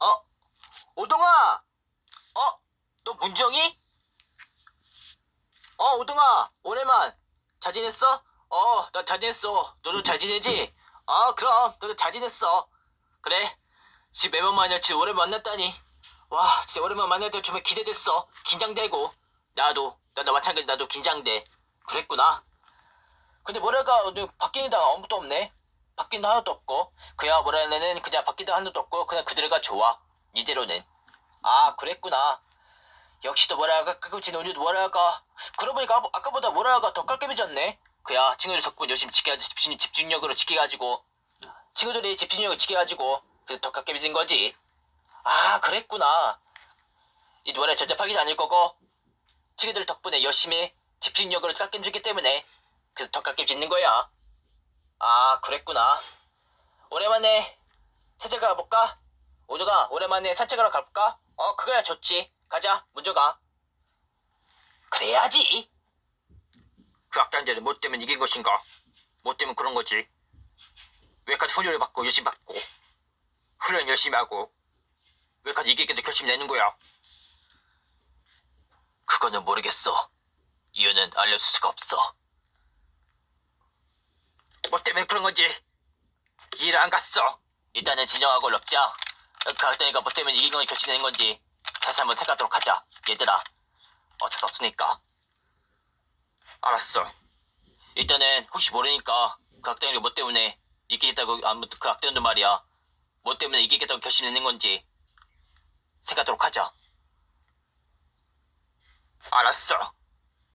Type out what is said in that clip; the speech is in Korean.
어? 오동아! 어? 너 문정이? 어, 오동아! 오랜만! 잘 지냈어? 어, 나 잘 지냈어. 너도 잘 지내지? 아, 그럼. 너도 잘 지냈어. 그래. 지 매번 만나 지 오랜만 만났다니. 와, 진짜 오랜만 만날 때 정말 기대됐어. 긴장되고. 나도, 나도 마찬가지 나도 긴장돼. 그랬구나. 근데 뭐랄까, 오늘 바뀐 이가 아무것도 없네. 바뀐 거 하나도 없고. 그야 뭐라는 그냥 바뀐 거 하나도 없고, 그냥 그대로가 좋아. 이대로는. 아, 그랬구나. 역시 또 뭐랄까, 가끔씩 오늘도 뭐랄까. 그러고 보니까 아까- 아까보다 뭐랄까 더 깔끔해졌네. 그야, 친구들 덕분에 열심히 집중, 집중력으로 지켜가지고, 친구들이 집중력을 지켜가지고, 그래서 더 깔끔해진 거지. 아, 그랬구나. 이 노래 절대 파기도 아닐 거고, 친구들 덕분에 열심히 집중력으로 깎여주기 때문에, 그래서 더 깎여지는 거야. 아, 그랬구나. 오랜만에 산책하러 가볼까? 오두가 오랜만에 산책하러 가볼까? 어, 그거야 좋지. 가자, 먼저 가. 그래야지. 그 악당들이 뭐 때문에 이긴 것인가? 뭐 때문에 그런 거지? 왜까지 훈련을 받고 열심히 받고 훈련 열심히 하고 왜까지 이기겠다 결심 내는 거야? 그거는 모르겠어. 이유는 알려줄 수가 없어. 뭐 때문에 그런 건지 이해를 안 갔어. 일단은 진정하고 럽자. 가을때니까 뭐 때문에 이긴 건 결심되는 건지 다시 한번 생각하도록 하자. 얘들아, 어쩔 수 없으니까. 알았어. 일단은 혹시 모르니까 그 악당이 뭐 때문에 이기겠다고 아무튼 그 악당도 말이야. 뭐 때문에 이기겠다고 결심내는 건지 생각하도록 하자. 알았어.